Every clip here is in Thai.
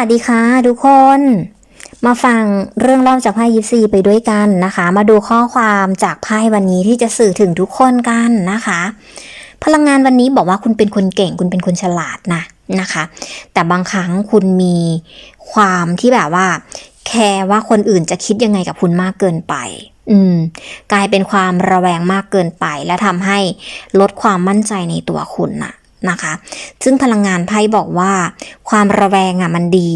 สวัสดีค่ะทุกคน มาฟังเรื่องเล่าจากไพ่ยิปซีไปด้วยกันนะคะ มาดูข้อความจากไพ่วันนี้ที่จะสื่อถึงทุกคนกันนะคะ พลังงานวันนี้บอกว่าคุณเป็นคนเก่ง คุณเป็นคนฉลาดนะนะคะ แต่บางครั้งคุณมีความที่แบบว่า แคร์ว่าคนอื่นจะคิดยังไงกับคุณมากเกินไป อืม กลายเป็นความระแวงมากเกินไป และทำให้ลดความมั่นใจในตัวคุณน่ะ นะคะ ซึ่งพลังงานไพ่บอกว่า ความระแวงอะมันดี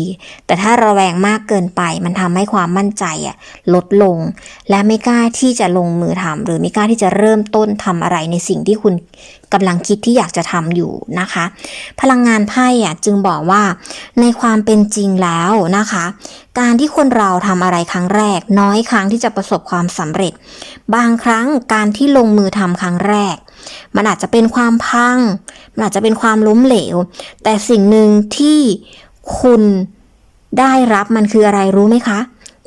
แต่ถ้าระแวงมากเกินไป มันทำให้ความมั่นใจอะลดลง และไม่กล้าที่จะลงมือทำหรือไม่กล้าที่จะเริ่มต้นทำอะไรในสิ่งที่คุณกำลังคิดที่อยากจะทำอยู่นะคะ พลังงานไพ่อะจึงบอกว่า ในความเป็นจริงแล้วนะคะ การที่คนเราทำอะไรครั้งแรก น้อยครั้งที่จะประสบความสำเร็จ บางครั้งการที่ลงมือทำครั้งแรก มันอาจจะเป็นความพัง อาจจะเป็นความล้มเหลว แต่สิ่งหนึ่งที่คุณได้รับมันคืออะไรรู้ไหมคะ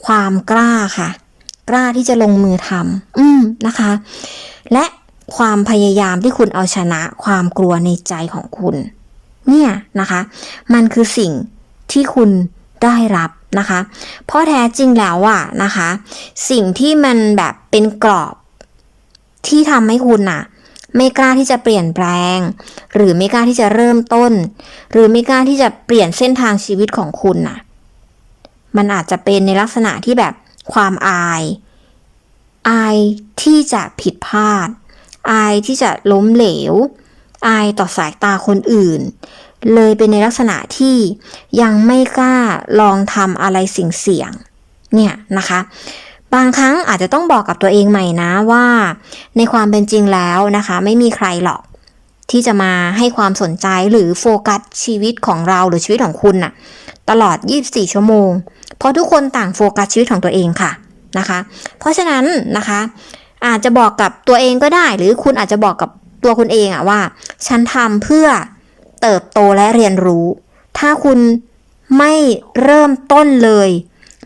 ความกล้าค่ะ กล้าที่จะลงมือทำอืมนะคะ และความพยายามที่คุณเอาชนะความกลัวในใจของคุณ เนี่ยนะคะ มันคือสิ่งที่คุณได้รับนะคะ เพราะแท้จริงแล้วอะนะคะ สิ่งที่มันแบบเป็นกรอบที่ทำให้คุณน่ะ ไม่กล้าที่จะเปลี่ยนแปลง หรือไม่กล้าที่จะเริ่มต้น หรือไม่กล้าที่จะเปลี่ยนเส้นทางชีวิตของคุณน่ะ มันอาจจะเป็นในลักษณะที่แบบความอาย อายที่จะผิดพลาด อายที่จะล้มเหลว อายต่อสายตาคนอื่น เลยเป็นในลักษณะที่ยังไม่กล้าลองทำอะไรสิ่งเสี่ยงเนี่ยนะคะ บางครั้งอาจจะต้องบอกกับตัวเองใหม่นะว่า ในความเป็นจริงแล้วนะคะ ไม่มีใครหรอก ที่จะมาให้ความสนใจหรือโฟกัสชีวิตของเราหรือชีวิตของคุณน่ะ ตลอด 24 ชั่วโมง เพราะทุกคนต่างโฟกัสชีวิตของตัวเองค่ะนะคะ เพราะฉะนั้นนะคะ อาจจะบอกกับตัวเองก็ได้ หรือคุณอาจจะบอกกับตัวคุณเองอะว่า ฉันทำเพื่อเติบโตและเรียนรู้ ถ้าคุณไม่เริ่มต้นเลย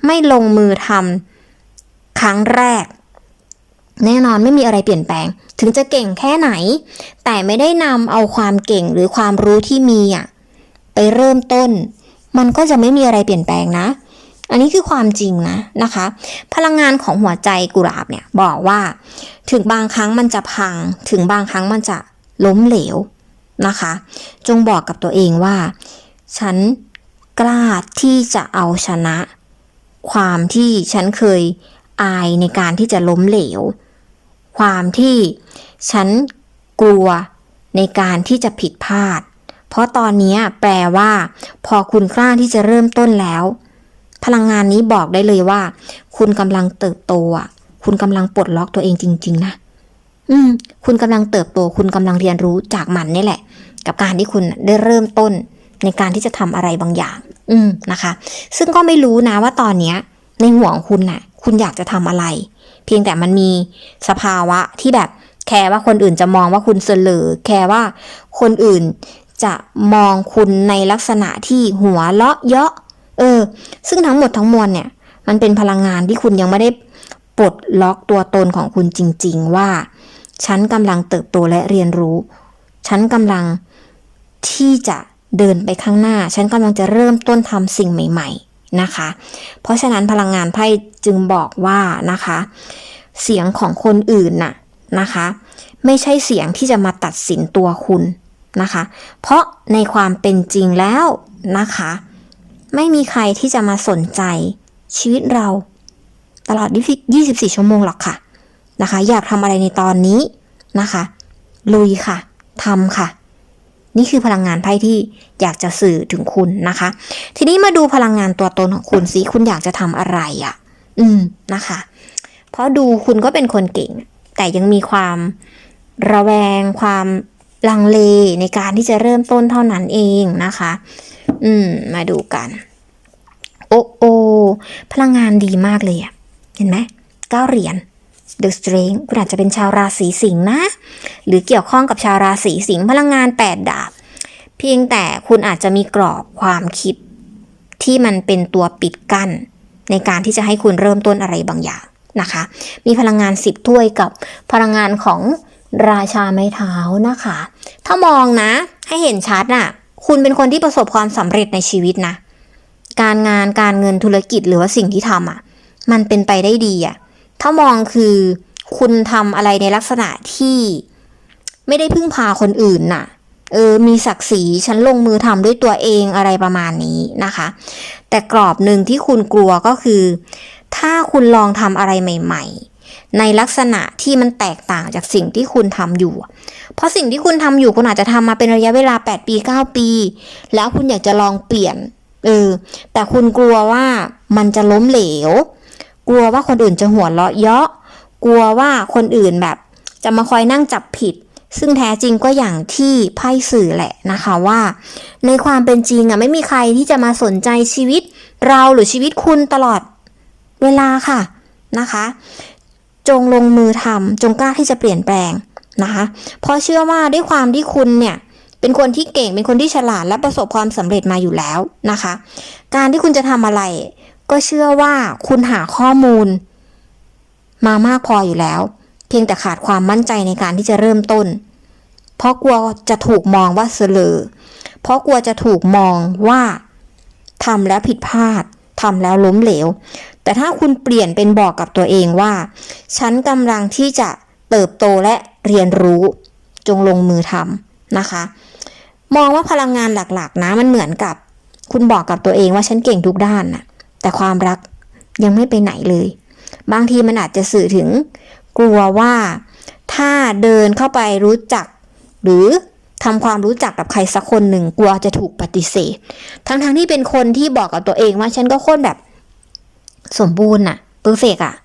ไม่ลงมือทำ ครั้งแรก แน่นอนไม่มีอะไรเปลี่ยนแปลง ถึงจะเก่งแค่ไหน แต่ไม่ได้นำเอาความเก่งหรือความรู้ที่มีอะไปเริ่มต้น มันก็จะไม่มีอะไรเปลี่ยนแปลงนะ อันนี้คือความจริงนะนะคะ พลังงานของหัวใจกุหลาบเนี่ยบอกว่า ถึงบางครั้งมันจะพัง ถึงบางครั้งมันจะล้มเหลวนะคะ จงบอกกับตัวเองว่า ฉันกล้าที่จะเอาชนะ ความที่ฉันเคย อายในการที่จะล้มเหลว ความที่ฉันกลัวในการที่จะผิดพลาด เพราะตอนนี้แปลว่า พอคุณกล้าที่จะเริ่มต้นแล้ว พลังงานนี้บอกได้เลยว่า คุณกำลังเติบโตอะ คุณกำลังปลดล็อกตัวเองจริง ๆ นะอืม คุณกำลังเติบโต คุณกำลังเรียนรู้จากมันนี่แหละ กับการที่คุณได้เริ่มต้นในการที่จะทำอะไรบางอย่าง อืมนะคะ ซึ่งก็ไม่รู้นะว่าตอนเนี้ย ในหัวของคุณน่ะ คุณอยากจะทำอะไร เพียงแต่มันมีสภาวะที่แบบแคร์ว่าคนอื่นจะมองว่าคุณเสลอแคร์ว่าคนอื่นจะมองคุณในลักษณะที่หัวเลาะเยาะ เออ ซึ่งทั้งหมดทั้งมวลเนี่ย มันเป็นพลังงานที่คุณยังไม่ได้ปลดล็อกตัวตนของคุณจริง ๆ ว่า ฉันกำลังเติบโตและเรียนรู้ ฉันกำลังที่จะเดินไปข้างหน้า ฉันกำลังจะเริ่มต้นทำสิ่งใหม่ ๆ นะคะ เพราะฉะนั้นพลังงานไพ่จึงบอกว่านะคะ เสียงของคนอื่นน่ะนะคะ ไม่ใช่เสียงที่จะมาตัดสินตัวคุณนะคะ เพราะในความเป็นจริงแล้วนะคะ ไม่มีใครที่จะมาสนใจชีวิตเรา ตลอด 24 ชั่วโมงหรอกค่ะนะคะ อยากทำอะไรในตอนนี้นะคะ ลุยค่ะทำค่ะ นี่คือพลังงานไพ่ที่อยากจะสื่อถึงคุณนะคะ ทีนี้มาดูพลังงานตัวตนของคุณสิคุณอยากจะทำอะไรอะ่ะ อืมนะคะ เพราะดูคุณก็เป็นคนเก่ง แต่ยังมีความระแวง ความลังเลในการที่จะเริ่มต้นเท่านั้นเองนะคะ อืม มาดูกัน โอ้โอพลังงานดีมากเลยอะ เห็นไหมเก้าเหรียญ The Strength คุณอาจจะเป็นชาวราศีสิงห์นะ หรือเกี่ยวข้องกับชาวราศีสิงห์พลังงาน 8 ดาบ เพียงแต่คุณอาจจะมีกรอบความคิดที่มันเป็นตัวปิดกั้น ในการที่จะให้คุณเริ่มต้นอะไรบางอย่างนะคะ มีพลังงาน 10 ถ้วยกับพลังงานของราชาไม้เท้านะคะ ถ้ามองนะ ให้เห็นชัดน่ะ คุณเป็นคนที่ประสบความสำเร็จในชีวิตนะ การงานการเงินธุรกิจหรือว่าสิ่งที่ทำอะ มันเป็นไปได้ดีอะ ถ้ามองคือคุณทำอะไรในลักษณะที่ไม่ได้พึ่งพาคนอื่นน่ะ เออ มีศักดิ์ศรี ฉันลงมือทำด้วยตัวเองอะไรประมาณนี้นะคะ แต่กรอบหนึ่งที่คุณกลัวก็คือ ถ้าคุณลองทำอะไรใหม่ ๆ ในลักษณะที่มันแตกต่างจากสิ่งที่คุณทำอยู่ เพราะสิ่งที่คุณทำอยู่คุณอาจจะทำมาเป็นระยะเวลา 8 ปี 9 ปี แล้วคุณอยากจะลองเปลี่ยน เออ แต่คุณกลัวว่ามันจะล้มเหลว กลัวว่าคนอื่นจะหัวเราะเยาะ กลัวว่าคนอื่นแบบ จะมาคอยนั่งจับผิด ซึ่งแท้จริงก็อย่างที่ไพ่สื่อแหละนะคะว่า ในความเป็นจริงอะไม่มีใครที่จะมาสนใจชีวิต เราหรือชีวิตคุณตลอดเวลาค่ะนะคะ จงลงมือทำจงกล้าที่จะเปลี่ยนแปลงนะคะเพราะเชื่อว่าด้วยความที่คุณเนี่ยเป็นคนที่เก่งเป็นคนที่ฉลาดและประสบความสำเร็จมาอยู่แล้วนะคะ การที่คุณจะทำอะไร ก็เชื่อว่าคุณหาข้อมูล มามากพออยู่แล้ว เพียงแต่ขาดความมั่นใจในการที่จะเริ่มต้น เพราะกลัวจะถูกมองว่าเสลอเพราะกลัวจะถูกมองว่าทำแล้วผิดพลาดทำแล้วล้มเหลว แต่ถ้าคุณเปลี่ยนเป็นบอกกับตัวเองว่า ฉันกำลังที่จะเติบโตและเรียนรู้จงลงมือทำนะคะ มองว่าพลังงานหลักๆ นะมันเหมือนกับ คุณบอกกับตัวเองว่าฉันเก่งทุกด้านน่ะ แต่ความรักยังไม่ไปไหนเลย บางทีมันอาจจะสื่อถึง กลัวว่าถ้าเดินเข้าไปรู้จัก หรือทำความรู้จักกับใครสักคนหนึ่งกลัวจะถูกปฏิเสธ ทั้งๆที่เป็นคนที่บอกกับตัวเองว่าฉันก็คตรแบบ สมบูรณ์น่ะเพอร์เฟกอะ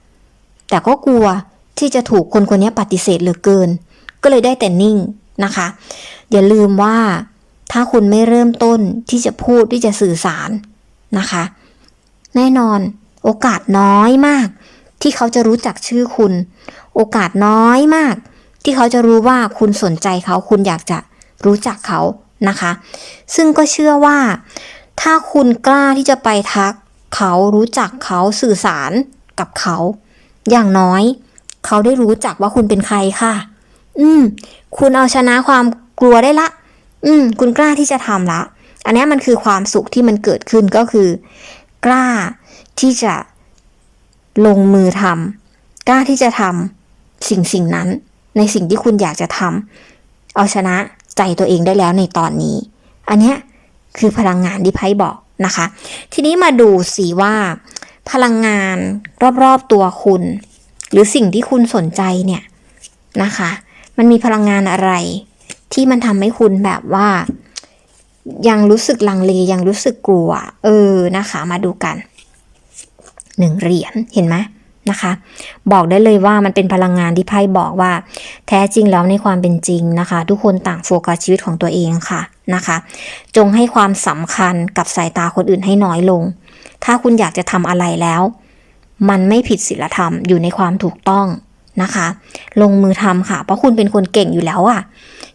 แต่ก็กลัวที่จะถูกคนคนนี้ปฏิเสธเหลือเกิน ก็เลยได้แต่นิ่งนะคะ อย่าลืมว่าถ้าคุณไม่เริ่มต้นที่จะพูดที่จะสื่อสารนะคะ แน่นอน โอกาสน้อยมาก ที่เขาจะรู้จักชื่อคุณ โอกาสน้อยมาก ที่เขาจะรู้ว่าคุณสนใจเขาคุณอยากจะรู้จักเขานะคะ ซึ่งก็เชื่อว่า ถ้าคุณกล้าที่จะไปทัก เขารู้จักเขาสื่อสารกับเขา อย่างน้อย เขาได้รู้จักว่าคุณเป็นใครค่ะ อืม คุณเอาชนะความกลัวได้ละ อืม คุณกล้าที่จะทำละ อันนี้มันคือความสุขที่มันเกิดขึ้นก็คือ กล้าที่จะลงมือทำกล้าที่จะทำสิ่งสิ่งนั้น ในสิ่งที่คุณอยากจะทำเอาชนะใจตัวเองได้แล้วในตอนนี้ อันเนี้ยคือพลังงานที่ไพ่บอกนะคะ ทีนี้มาดูสิว่า พลังงานรอบๆตัวคุณ หรือสิ่งที่คุณสนใจเนี่ยนะคะ มันมีพลังงานอะไรที่มันทำให้คุณแบบว่า ยังรู้สึกลังเลยังรู้สึกกลัว เออนะคะ มาดูกันหนึ่งเหรียญเห็นไหมนะคะ บอกได้เลยว่ามันเป็นพลังงานที่ไพ่บอกว่า แท้จริงแล้วในความเป็นจริงนะคะ ทุกคนต่างโฟกัสชีวิตของตัวเองค่ะนะคะ จงให้ความสำคัญกับสายตาคนอื่นให้น้อยลง ถ้าคุณอยากจะทำอะไรแล้ว มันไม่ผิดศีลธรรมอยู่ในความถูกต้อง นะคะ ลงมือทำค่ะ เพราะคุณเป็นคนเก่งอยู่แล้วอะ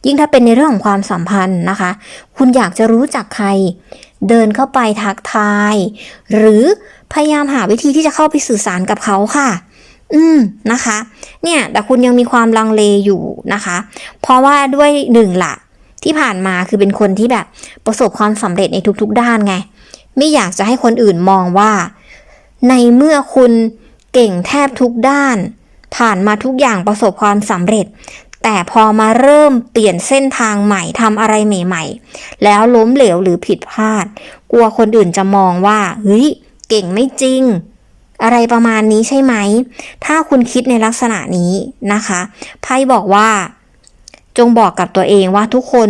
ยิ่งถ้าเป็นในเรื่องของความสัมพันธ์นะคะ คุณอยากจะรู้จักใคร เดินเข้าไปทักทาย หรือพยายามหาวิธีที่จะเข้าไปสื่อสารกับเขาค่ะ อืมนะคะ เนี่ยแต่คุณยังมีความลังเลอยู่นะคะ เพราะว่าด้วยหนึ่งละที่ผ่านมาคือเป็นคนที่แบบประสบความสำเร็จในทุกๆ ด้านไง ไม่อยากจะให้คนอื่นมองว่า ในเมื่อคุณเก่งแทบทุกด้าน ผ่านมาทุกอย่างประสบความสำเร็จ แต่พอมาเริ่มเปลี่ยนเส้นทางใหม่ทำอะไรใหม่ ๆ แล้วล้มเหลวหรือผิดพลาด กลัวคนอื่นจะมองว่าเฮ้ยเก่งไม่จริง อะไรประมาณนี้ใช่ไหม ถ้าคุณคิดในลักษณะนี้นะคะไพ่บอกว่า จงบอกกับตัวเองว่าทุกคน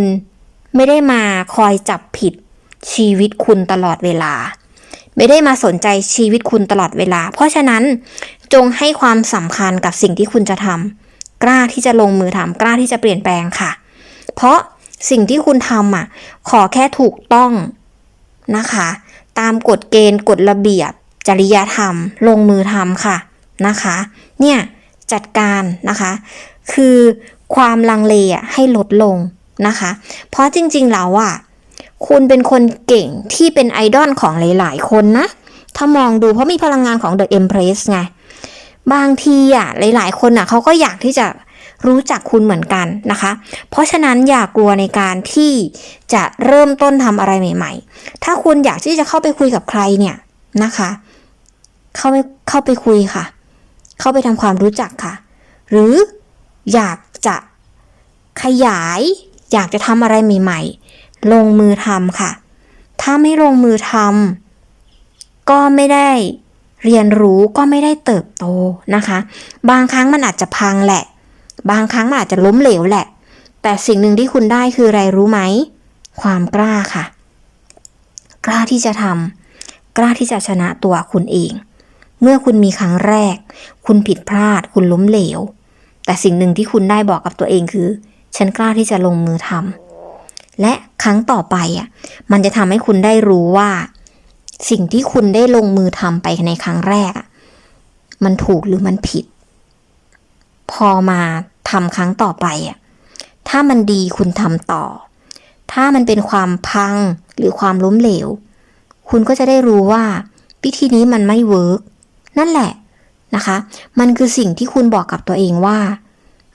ไม่ได้มาคอยจับผิดชีวิตคุณตลอดเวลา ไม่ได้มาสนใจชีวิตคุณตลอดเวลา เพราะฉะนั้น จงให้ความสำคัญกับสิ่งที่คุณจะทำกล้าที่จะลงมือทำกล้าที่จะเปลี่ยนแปลงค่ะ เพราะสิ่งที่คุณทำอะ ขอแค่ถูกต้องนะคะ ตามกฎเกณฑ์กฎระเบียบ จริยธรรม ลงมือทำค่ะนะคะ เนี่ยจัดการนะคะ คือความลังเลอะให้ลดลงนะคะ เพราะจริงๆแล้วอะคุณเป็นคนเก่งที่เป็นไอดอลของหลายๆ คนนะ ถ้ามองดูเพราะมีพลังงานของ The Empress ไง บางทีอะหลายๆ คนอะเขาก็อยากที่จะรู้จักคุณเหมือนกันนะคะ เพราะฉะนั้นอย่ากลัวในการที่จะเริ่มต้นทำอะไรใหม่ ๆ ถ้าคุณอยากที่จะเข้าไปคุยกับใครเนี่ยนะคะ เข้าไปเข้าไปคุยค่ะ เข้าไปทำความรู้จักค่ะ หรืออยากจะขยาย อยากจะทำอะไรใหม่ ๆ ลงมือทำค่ะ ถ้าไม่ลงมือทำก็ไม่ได้ เรียนรู้ก็ไม่ได้เติบโตนะคะ บางครั้งมันอาจจะพังแหละ บางครั้งมันอาจจะล้มเหลวแหละ แต่สิ่งหนึ่งที่คุณได้คืออะไรรู้ไหม ความกล้าค่ะ กล้าที่จะทำกล้าที่จะชนะตัวคุณเอง เมื่อคุณมีครั้งแรก คุณผิดพลาด คุณล้มเหลว แต่สิ่งหนึ่งที่คุณได้บอกกับตัวเองคือ ฉันกล้าที่จะลงมือทำและครั้งต่อไปอะ มันจะทำให้คุณได้รู้ว่า สิ่งที่คุณได้ลงมือทำไปในครั้งแรกอะมันถูกหรือมันผิด พอมาทำครั้งต่อไปอะถ้ามันดีคุณทำต่อ ถ้ามันเป็นความพังหรือความล้มเหลว คุณก็จะได้รู้ว่าวิธีนี้มันไม่เวิร์กนั่นแหละนะคะ มันคือสิ่งที่คุณบอกกับตัวเองว่า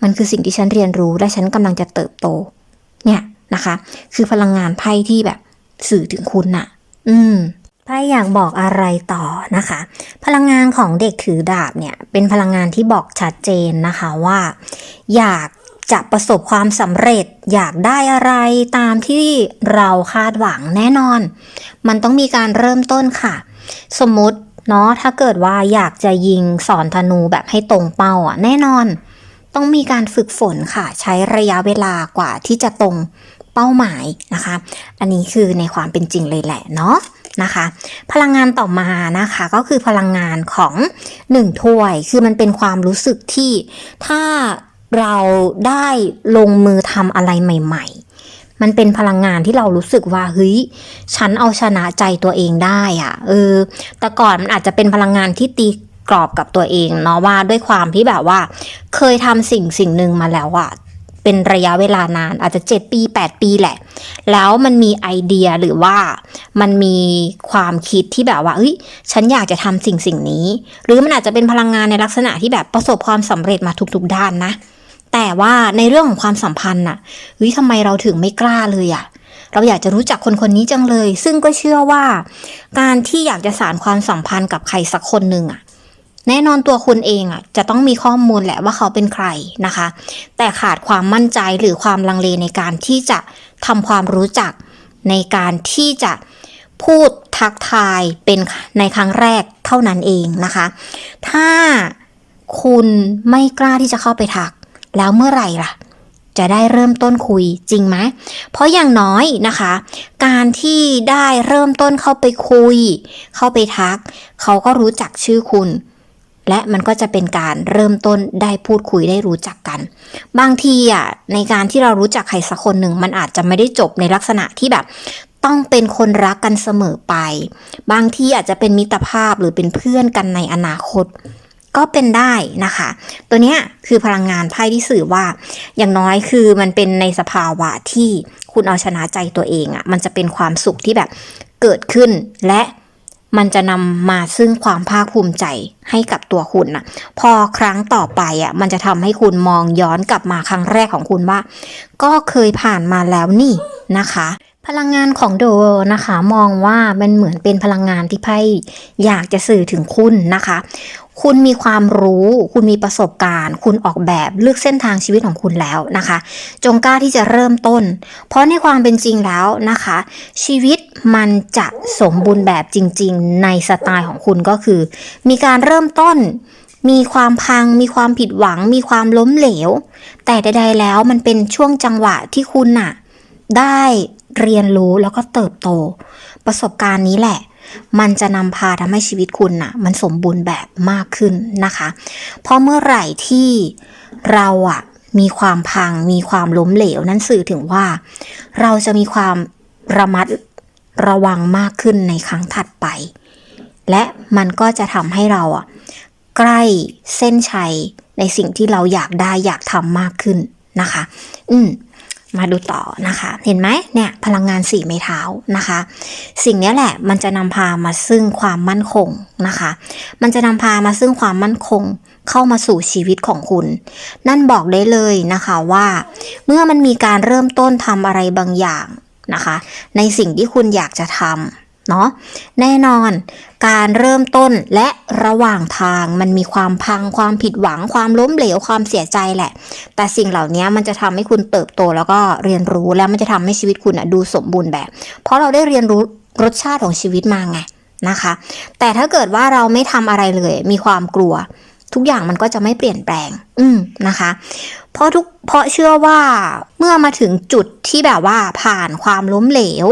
มันคือสิ่งที่ฉันเรียนรู้และฉันกำลังจะเติบโต เนี่ยนะคะ คือพลังงานไพ่ที่แบบสื่อถึงคุณน่ะ อืม ไพ่อยากบอกอะไรต่อนะคะ พลังงานของเด็กถือดาบเนี่ยเป็นพลังงานที่บอกชัดเจนนะคะว่า อยากจะประสบความสำเร็จอยากได้อะไรตามที่เราคาดหวังแน่นอน มันต้องมีการเริ่มต้นค่ะ สมมติเนาะถ้าเกิดว่าอยากจะยิงสอนธนูแบบให้ตรงเป้าอะแน่นอน ต้องมีการฝึกฝนค่ะ ใช้ระยะเวลากว่าที่จะตรงเป้าหมายนะคะ อันนี้คือในความเป็นจริงเลยแหละเนาะ นะคะ พลังงานต่อมานะคะ ก็คือพลังงานของหนึ่งถ้วย คือมันเป็นความรู้สึกที่ถ้าเราได้ลงมือทำอะไรใหม่ ๆ มันเป็นพลังงานที่เรารู้สึกว่าเฮ้ยฉันเอาชนะใจตัวเองได้อะเออ แต่ก่อนมันอาจจะเป็นพลังงานที่ตีกรอบกับตัวเองเนาะว่าด้วยความที่แบบว่า เคยทำสิ่งสิ่งหนึ่งมาแล้วอะเป็นระยะเวลานานอาจจะ 7 ปี 8 ปีแหละ แล้วมันมีไอเดียหรือว่า มันมีความคิดที่แบบว่าเอ้ยฉันอยากจะทำสิ่งสิ่งนี้ หรือมันอาจจะเป็นพลังงานในลักษณะที่แบบประสบความสำเร็จมาทุกๆด้านนะ แต่ว่าในเรื่องของความสัมพันธ์น่ะเฮ้ยทำไมเราถึงไม่กล้าเลยอะเราอยากจะรู้จักคนคนนี้จังเลย ซึ่งก็เชื่อว่า การที่อยากจะสานความสัมพันธ์กับใครสักคนหนึ่งอะแน่นอนตัวคุณเองอะจะต้องมีข้อมูลแหละว่าเขาเป็นใครนะคะ แต่ขาดความมั่นใจหรือความลังเลในการที่จะทำความรู้จักในการที่จะ พูดทักทายเป็นในครั้งแรกเท่านั้นเองนะคะ ถ้าคุณไม่กล้าที่จะเข้าไปทัก แล้วเมื่อไหร่ล่ะ จะได้เริ่มต้นคุยจริงไหม เพราะอย่างน้อยนะคะ การที่ได้เริ่มต้นเข้าไปคุย เข้าไปทัก เขาก็รู้จักชื่อคุณและมันก็จะเป็นการเริ่มต้นได้พูดคุยได้รู้จักกัน บางทีอะในการที่เรารู้จักใครสักคนหนึ่งมันอาจจะไม่ได้จบในลักษณะที่แบบ ต้องเป็นคนรักกันเสมอไป บางทีอาจจะเป็นมิตรภาพหรือเป็นเพื่อนกันในอนาคต ก็เป็นได้นะคะ ตัวเนี้ยคือพลังงานไพ่ที่สื่อว่า อย่างน้อยคือมันเป็นในสภาวะที่คุณเอาชนะใจตัวเองอะ่ะ มันจะเป็นความสุขที่แบบเกิดขึ้นและมันจะนำมาซึ่งความภาคภูมิใจให้กับตัวคุณนะพอครั้งต่อไปอะ่ะมันจะทำให้คุณมองย้อนกลับมาครั้งแรกของคุณว่า ก็เคยผ่านมาแล้วนี่นะคะ พลังงานของโดนะคะ มองว่ามันเหมือนเป็นพลังงานที่ไพ่อยากจะสื่อถึงคุณนะคะ คุณมีความรู้ คุณมีประสบการณ์ คุณออกแบบเลือกเส้นทางชีวิตของคุณแล้วนะคะ จงกล้าที่จะเริ่มต้น เพราะในความเป็นจริงแล้วนะคะ ชีวิตมันจะสมบูรณ์แบบจริง ๆ ในสไตล์ของคุณก็คือ มีการเริ่มต้นมีความพัง มีความผิดหวัง มีความล้มเหลว แต่ใด ๆ แล้วมันเป็นช่วงจังหวะที่คุณน่ะ ได้ เรียนรู้แล้วก็เติบโต ประสบการณ์นี้แหละ มันจะนำพาทำให้ชีวิตคุณน่ะ มันสมบูรณ์แบบมากขึ้นนะคะ เพราะเมื่อไหร่ที่เราอะมีความพัง มีความล้มเหลว นั่นสื่อถึงว่า เราจะมีความระมัดระวังมากขึ้นในครั้งถัดไป และมันก็จะทำให้เราอะใกล้เส้นชัยในสิ่งที่เราอยากได้อยากทำมากขึ้นนะคะ อืม มาดูต่อนะคะ เห็นไหมเนี่ยพลังงานสี่ไม้เท้านะคะ สิ่งนี้แหละมันจะนำพามาซึ่งความมั่นคงนะคะ มันจะนำพามาซึ่งความมั่นคงเข้ามาสู่ชีวิตของคุณ นั่นบอกได้เลยนะคะว่า เมื่อมันมีการเริ่มต้นทำอะไรบางอย่างนะคะ ในสิ่งที่คุณอยากจะทำ เนาะแน่นอนการเริ่มต้นและระหว่างทางมันมีความพังความผิดหวังความล้มเหลวความเสียใจแหละ แต่สิ่งเหล่านี้มันจะทำให้คุณเติบโตแล้วก็เรียนรู้แล้วมันจะทำให้ชีวิตคุณอะดูสมบูรณ์แบบ เพราะเราได้เรียนรู้รสชาติของชีวิตมาไงนะคะ แต่ถ้าเกิดว่าเราไม่ทำอะไรเลย มีความกลัว ทุกอย่างมันก็จะไม่เปลี่ยนแปลง อืมนะคะ เพราะทุกเพราะเชื่อว่าเมื่อมาถึงจุดที่แบบว่าผ่านความล้มเหลว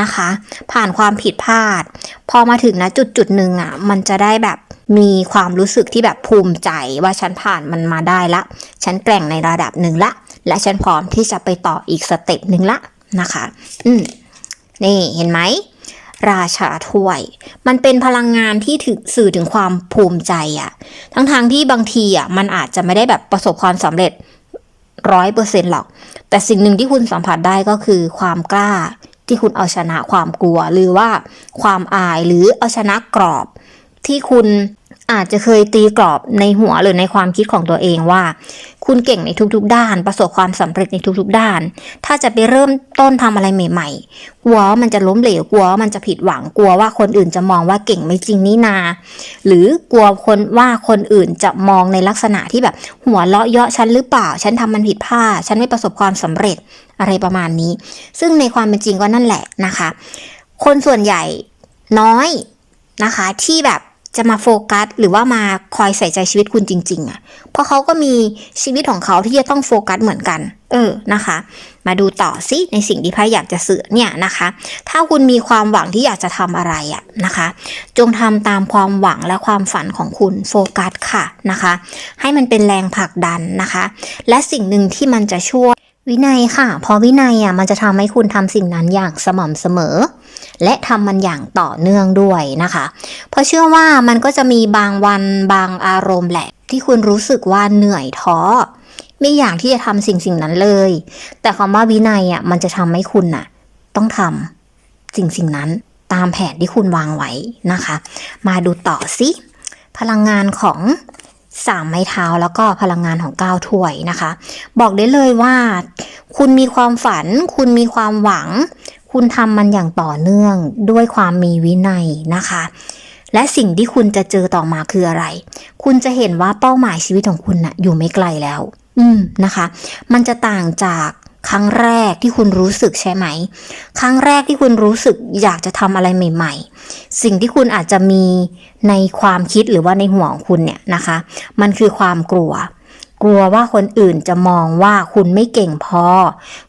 นะคะ ผ่านความผิดพลาด พอมาถึงนะจุดจุดหนึ่งอะ มันจะได้แบบมีความรู้สึกที่แบบภูมิใจว่าฉันผ่านมันมาได้ละ ฉันแกร่งในระดับหนึ่งละ และฉันพร้อมที่จะไปต่ออีกสเต็ปหนึ่งละนะคะ อืมนี่เห็นไหมราชาถ้วย มันเป็นพลังงานที่ถึงสื่อถึงความภูมิใจอะทั้งทางที่บางทีอะมันอาจจะไม่ได้แบบประสบความสำเร็จร้อยเปอร์เซ็นต์หรอก แต่สิ่งหนึ่งที่คุณสัมผัสได้ก็คือความกล้า ที่คุณเอาชนะความกลัว หรือว่าความอายหรือเอาชนะกรอบที่คุณ อาจจะเคยตีกรอบในหัวหรือในความคิดของตัวเองว่า คุณเก่งในทุกๆ ด้าน ประสบความสำเร็จในทุกๆ ด้าน ถ้าจะไปเริ่มต้นทำอะไรใหม่ๆกลัวมันจะล้มเหลวกลัวมันจะผิดหวังกลัวว่าคนอื่นจะมองว่าเก่งไม่จริงนี่นา หรือกลัวคนว่าคนอื่นจะมองในลักษณะที่แบบหัวเราะเยาะฉันหรือเปล่า ฉันทำมันผิดพลาดฉันไม่ประสบความสำเร็จอะไรประมาณนี้ ซึ่งในความเป็นจริงก็นั่นแหละนะคะ คนส่วนใหญ่น้อยนะคะที่แบบ จะมาโฟกัสหรือว่ามาคอยใส่ใจชีวิตคุณจริง ๆอะ่ะ เพราะเขาก็มีชีวิตของเขาที่จะต้องโฟกัสเหมือนกัน เออนะคะ มาดูต่อสิในสิ่งที่ไพ่อยากจะสื่อเนี่ยนะคะ ถ้าคุณมีความหวังที่อยากจะทำอะไรอะนะคะ จงทำตามความหวังและความฝันของคุณโฟกัสค่ะนะคะ ให้มันเป็นแรงผลักดันนะคะ และสิ่งหนึ่งที่มันจะช่วยวินัยค่ะ เพราะวินัยอะมันจะทำให้คุณทำสิ่งนั้นอย่างสม่ำเสมอ และทำมันอย่างต่อเนื่องด้วยนะคะ เพราะเชื่อว่ามันก็จะมีบางวันบางอารมณ์แหละ ที่คุณรู้สึกว่าเหนื่อยท้อไม่อยากที่จะทำสิ่งสิ่งนั้นเลย แต่คำว่าวินัยอะมันจะทำให้คุณน่ะ ต้องทำสิ่งสิ่งนั้นตามแผนที่คุณวางไว้นะคะ มาดูต่อสิพลังงานของสามไม้เท้าแล้วก็พลังงานของก้าวถ้วยนะคะ บอกได้เลยว่า คุณมีความฝัน คุณมีความหวัง คุณทำมันอย่างต่อเนื่องด้วยความมีวินัยนะคะ และสิ่งที่คุณจะเจอต่อมาคืออะไร คุณจะเห็นว่าเป้าหมายชีวิตของคุณนะ่ะอยู่ไม่ไกลแล้ว อืมนะคะ มันจะต่างจากครั้งแรกที่คุณรู้สึกใช่ไหม ครั้งแรกที่คุณรู้สึกอยากจะทำอะไรใหม่ ๆ สิ่งที่คุณอาจจะมีในความคิดหรือว่าในหัวของคุณเนี่ยนะคะ มันคือความกลัว กลัวว่าคนอื่นจะมองว่าคุณไม่เก่งพอ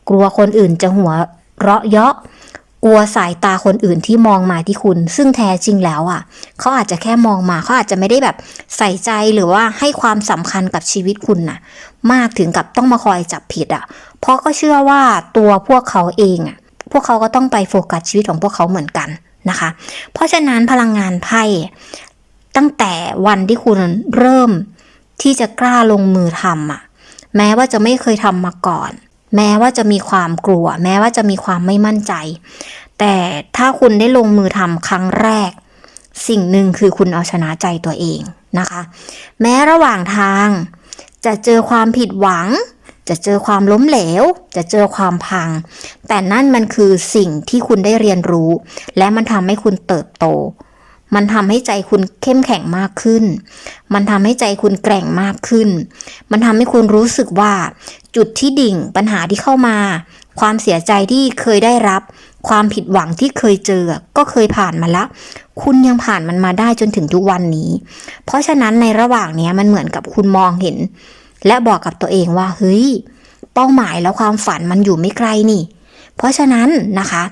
กลัวคนอื่นจะหัวเราะเยาะ กลัวสายตาคนอื่นที่มองมาที่คุณ ซึ่งแท้จริงแล้วอะเขาอาจจะแค่มองมาเขาอาจจะไม่ได้แบบใส่ใจหรือว่าให้ความสำคัญกับชีวิตคุณน่ะ มากถึงกับต้องมาคอยจับผิดอะ เพราะก็เชื่อว่าตัวพวกเขาเองอะพวกเขาก็ต้องไปโฟกัสชีวิตของพวกเขาเหมือนกันนะคะ เพราะฉะนั้นพลังงานไพ่ตั้งแต่วันที่คุณเริ่มที่จะกล้าลงมือทำอะ แม้ว่าจะไม่เคยทำมาก่อน แม้ว่าจะมีความกลัว แม้ว่าจะมีความไม่มั่นใจ แต่ถ้าคุณได้ลงมือทำครั้งแรก สิ่งหนึ่งคือคุณเอาชนะใจตัวเองนะคะ แม้ระหว่างทางจะเจอความผิดหวัง จะเจอความล้มเหลว จะเจอความพัง แต่นั่นมันคือสิ่งที่คุณได้เรียนรู้ และมันทำให้คุณเติบโต มันทำให้ใจคุณเข้มแข็งมากขึ้น มันทำให้ใจคุณแกร่งมากขึ้น มันทำให้คุณรู้สึกว่า จุดที่ดิ่งปัญหาที่เข้ามา ความเสียใจที่เคยได้รับ ความผิดหวังที่เคยเจอ ก็เคยผ่านมาละ คุณยังผ่านมันมาได้จนถึงทุกวันนี้ เพราะฉะนั้นในระหว่างนี้มันเหมือนกับคุณมองเห็น และบอกกับตัวเองว่าเฮ้ย เป้าหมายแล้วความฝันมันอยู่ไม่ไกลนี่ เพราะฉะนั้นนะคะ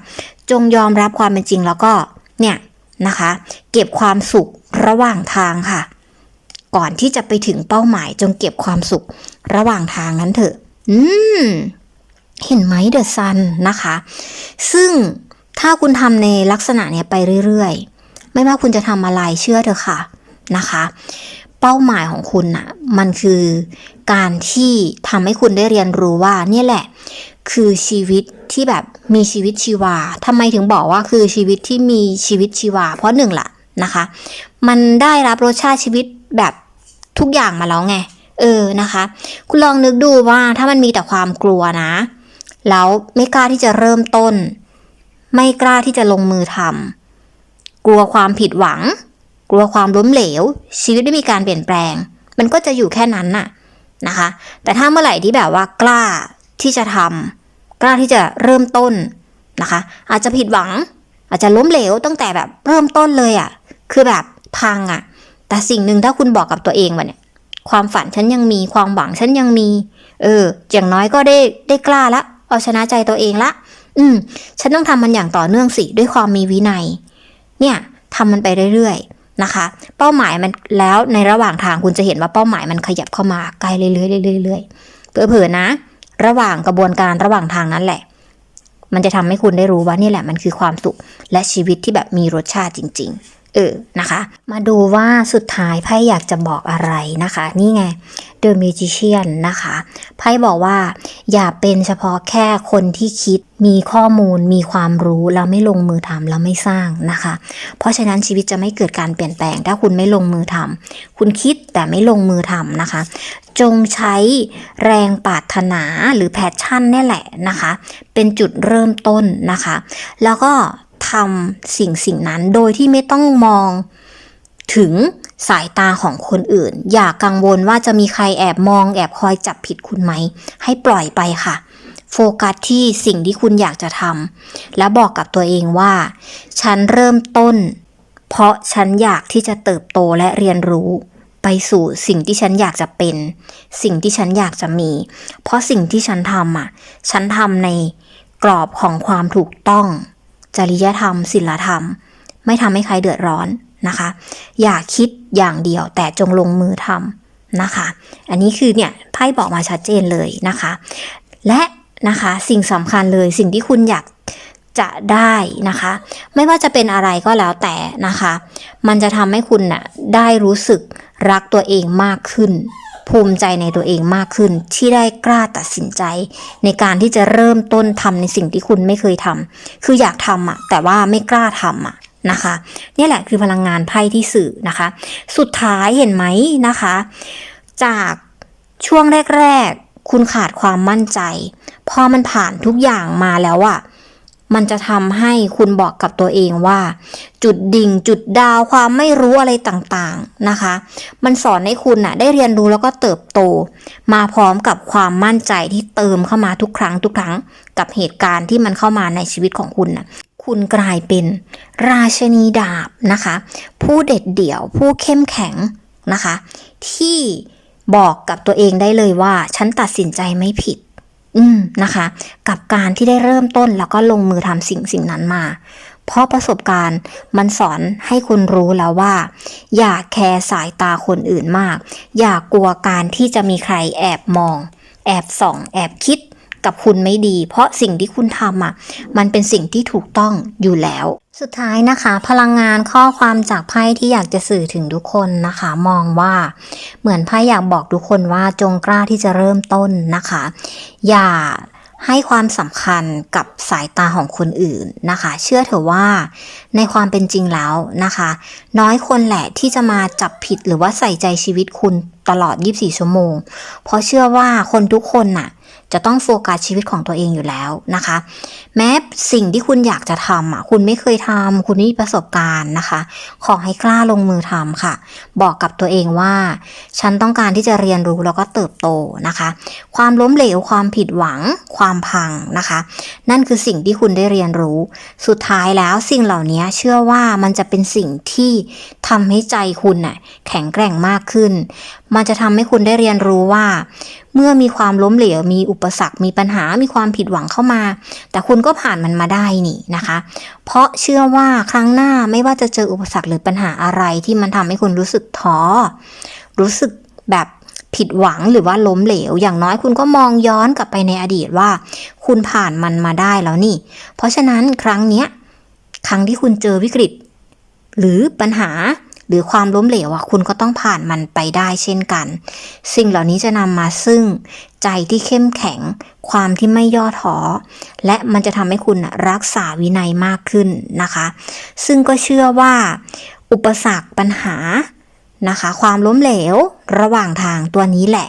จงยอมรับความเป็นจริงแล้วก็เนี่ยนะคะ เก็บความสุขระหว่างทางค่ะ ก่อนที่จะไปถึงเป้าหมายจงเก็บความสุขระหว่างทางนั้นเถอะ อืม เห็นไหมเดอะซันนะคะ ซึ่งถ้าคุณทำในลักษณะเนี้ยไปเรื่อยๆ ไม่ว่าคุณจะทำอะไรเชื่อเถอะค่ะนะคะ เป้าหมายของคุณน่ะ มันคือการที่ทำให้คุณได้เรียนรู้ว่า เนี่ยแหละ คือชีวิตที่แบบมีชีวิตชีวาทำไมถึงบอกว่าคือชีวิตที่มีชีวิตชีวา เพราะหนึ่งละนะคะ มันได้รับรสชาติชีวิตแบบทุกอย่างมาแล้วไง เออนะคะ คุณลองนึกดูว่าถ้ามันมีแต่ความกลัวนะ แล้วไม่กล้าที่จะเริ่มต้น ไม่กล้าที่จะลงมือทำกลัวความผิดหวัง กลัวความล้มเหลว ชีวิตไม่มีการเปลี่ยนแปลง มันก็จะอยู่แค่นั้นน่ะนะคะ แต่ถ้าเมื่อไหร่ที่แบบว่ากล้าที่จะทำกล้าที่จะเริ่มต้นนะคะ อาจจะผิดหวัง อาจจะล้มเหลวตั้งแต่แบบเริ่มต้นเลยอะ่ะ คือแบบพังอะ่ะ แต่สิ่งหนึ่งถ้าคุณบอกกับตัวเองว่าเนี่ย ความฝันฉันยังมีความหวังฉันยังมี เออ อย่างน้อยก็ได้ได้กล้าละ เอาชนะใจตัวเองละ อืม ฉันต้องทำมันอย่างต่อเนื่องสิด้วยความมีวินัย เนี่ยทำมันไปเรื่อยๆนะคะ เป้าหมายมันแล้วในระหว่างทางคุณจะเห็นว่าเป้าหมายมันขยับเข้ามาใกล้เรื่อยๆเรื่อยๆเรื่อๆเผลอๆนะ ระหว่างกระบวนการระหว่างทางนั้นแหละ มันจะทำให้คุณได้รู้ว่านี่แหละมันคือความสุข และชีวิตที่แบบมีรสชาติจริง ๆ เออนะคะ มาดูว่าสุดท้ายไพ่อยากจะบอกอะไรนะคะ นี่ไง The Magician นะคะไพ่บอกว่า อย่าเป็นเฉพาะแค่คนที่คิดมีข้อมูลมีความรู้แล้วไม่ลงมือทำแล้วไม่สร้างนะคะ เพราะฉะนั้นชีวิตจะไม่เกิดการเปลี่ยนแปลง ถ้าคุณไม่ลงมือทำคุณคิดแต่ไม่ลงมือทำนะคะ จงใช้แรงปรารถนาหรือแพชชั่นนี่แหละนะคะ เป็นจุดเริ่มต้นนะคะ แล้วก็ ทำสิ่งสิ่งนั้นโดยที่ไม่ต้องมองถึงสายตาของคนอื่น อย่ากังวลว่าจะมีใครแอบมองแอบคอยจับผิดคุณไหม ให้ปล่อยไปค่ะ โฟกัสที่สิ่งที่คุณอยากจะทำแล้วบอกกับตัวเองว่า ฉันเริ่มต้น เพราะฉันอยากที่จะเติบโตและเรียนรู้ ไปสู่สิ่งที่ฉันอยากจะเป็น สิ่งที่ฉันอยากจะมี เพราะสิ่งที่ฉันทำอะ ฉันทำในกรอบของความถูกต้อง จริยธรรมศีลธรรม ไม่ทำให้ใครเดือดร้อนนะคะ อย่าคิดอย่างเดียวแต่จงลงมือทำนะคะ อันนี้คือเนี่ยไพ่บอกมาชัดเจนเลยนะคะ และนะคะสิ่งสำคัญเลยสิ่งที่คุณอยากจะได้นะคะ ไม่ว่าจะเป็นอะไรก็แล้วแต่นะคะ มันจะทำให้คุณน่ะได้รู้สึกรักตัวเองมากขึ้น ภูมิใจในตัวเองมากขึ้น ที่ได้กล้าตัดสินใจ ในการที่จะเริ่มต้นทำในสิ่งที่คุณไม่เคยทำคืออยากทำอะแต่ว่าไม่กล้าทำอะนะคะนี่แหละคือพลังงานไพ่ที่สื่อนะคะ สุดท้ายเห็นไหมนะคะ จากช่วงแรก ๆ คุณขาดความมั่นใจ พอมันผ่านทุกอย่างมาแล้วอะ มันจะทำให้คุณบอกกับตัวเองว่า จุดดิ่งจุดดาวความไม่รู้อะไรต่างๆนะคะ มันสอนให้คุณน่ะได้เรียนรู้แล้วก็เติบโต มาพร้อมกับความมั่นใจที่เติมเข้ามาทุกครั้งทุกครั้งกับเหตุการณ์ที่มันเข้ามาในชีวิตของคุณน่ะคุณกลายเป็นราชนีดาบนะคะ ผู้เด็ดเดี่ยวผู้เข้มแข็งนะคะ ที่บอกกับตัวเองได้เลยว่า ฉันตัดสินใจไม่ผิด อืมนะคะ กับการที่ได้เริ่มต้นแล้วก็ลงมือทำสิ่งสิ่งนั้นมา เพราะประสบการณ์มันสอนให้คุณรู้แล้วว่า อย่าแคร์สายตาคนอื่นมาก อย่ากลัวการที่จะมีใครแอบมอง แอบส่อง แอบคิด กับคุณไม่ดี เพราะสิ่งที่คุณทำอะ มันเป็นสิ่งที่ถูกต้องอยู่แล้ว สุดท้ายนะคะ พลังงานข้อความจากไพ่ที่อยากจะสื่อถึงทุกคนนะคะ มองว่า เหมือนไพ่อยากบอกทุกคนว่าจงกล้าที่จะเริ่มต้นนะคะ อย่าให้ความสำคัญกับสายตาของคนอื่นนะคะ เชื่อเถอะว่าในความเป็นจริงแล้วนะคะ น้อยคนแหละที่จะมาจับผิดหรือว่าใส่ใจชีวิตคุณตลอด 24 ชั่วโมง เพราะเชื่อว่าคนทุกคนน่ะ จะต้องโฟกัสชีวิตของตัวเองอยู่แล้วนะคะ แม้สิ่งที่คุณอยากจะทำอะคุณไม่เคยทำคุณไม่มีประสบการณ์นะคะ ขอให้กล้าลงมือทำค่ะ บอกกับตัวเองว่า ฉันต้องการที่จะเรียนรู้แล้วก็เติบโตนะคะ ความล้มเหลวความผิดหวัง ความพังนะคะ นั่นคือสิ่งที่คุณได้เรียนรู้ สุดท้ายแล้วสิ่งเหล่านี้เชื่อว่ามันจะเป็นสิ่งที่ทำให้ใจคุณน่ะแข็งแกร่งมากขึ้น มันจะทำให้คุณได้เรียนรู้ว่า เมื่อมีความล้มเหลว มีอุปสรรค มีปัญหา มีความผิดหวังเข้ามา แต่คุณก็ผ่านมันมาได้นี่นะคะ เพราะเชื่อว่าครั้งหน้าไม่ว่าจะเจออุปสรรคหรือปัญหาอะไรที่มันทำให้คุณรู้สึกท้อ รู้สึกแบบผิดหวังหรือว่าล้มเหลว อย่างน้อยคุณก็มองย้อนกลับไปในอดีตว่า คุณผ่านมันมาได้แล้วนี่ เพราะฉะนั้นครั้งเนี้ย ครั้งที่คุณเจอวิกฤต หรือปัญหา หรือความล้มเหลวอะคุณก็ต้องผ่านมันไปได้เช่นกัน สิ่งเหล่านี้จะนำมาซึ่งใจที่เข้มแข็ง ความที่ไม่ย่อท้อและมันจะทำให้คุณรักษาวินัยมากขึ้นนะคะ ซึ่งก็เชื่อว่า อุปสรรคปัญหานะคะความล้มเหลวระหว่างทางตัวนี้แหละ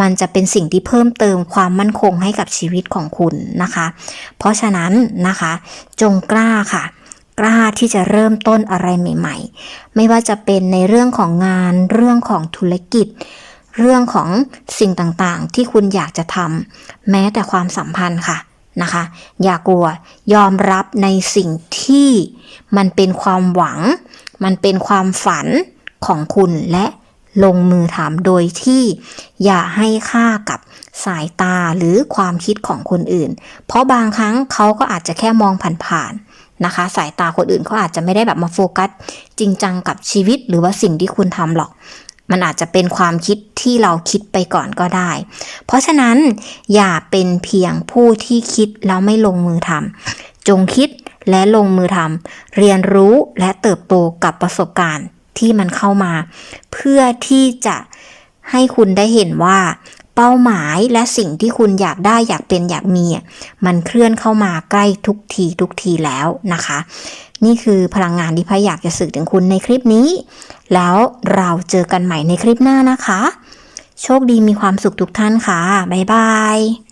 มันจะเป็นสิ่งที่เพิ่มเติมความมั่นคงให้กับชีวิตของคุณนะคะ เพราะฉะนั้นนะคะ จงกล้าค่ะ กล้าที่จะเริ่มต้นอะไรใหม่ ๆ ไม่ว่าจะเป็นในเรื่องของงาน เรื่องของธุรกิจ เรื่องของสิ่งต่างๆ ที่คุณอยากจะทำแม้แต่ความสัมพันธ์ค่ะนะคะ อย่ากลัวยอมรับในสิ่งที่มันเป็นความหวัง มันเป็นความฝันของคุณและลงมือทำโดยที่อย่าให้ค่ากับสายตาหรือความคิดของคนอื่น เพราะบางครั้งเขาก็อาจจะแค่มองผ่านๆ นะคะ สายตาคนอื่นเขาอาจจะไม่ได้แบบมาโฟกัส จริงจังกับชีวิตหรือว่าสิ่งที่คุณทำหรอก มันอาจจะเป็นความคิดที่เราคิดไปก่อนก็ได้ เพราะฉะนั้นอย่าเป็นเพียงผู้ที่คิดแล้วไม่ลงมือทำจงคิดและลงมือทำเรียนรู้และเติบโตกับประสบการณ์ที่มันเข้ามา เพื่อที่จะให้คุณได้เห็นว่า เป้าหมายและสิ่งที่คุณอยากได้อยากเป็นอยากมีมันเคลื่อนเข้ามาใกล้ทุกทีทุกทีแล้วนะคะ นี่คือพลังงานที่พระอยากจะสื่อถึงคุณในคลิปนี้ แล้วเราเจอกันใหม่ในคลิปหน้านะคะ โชคดีมีความสุขทุกท่านค่ะ บ๊ายบาย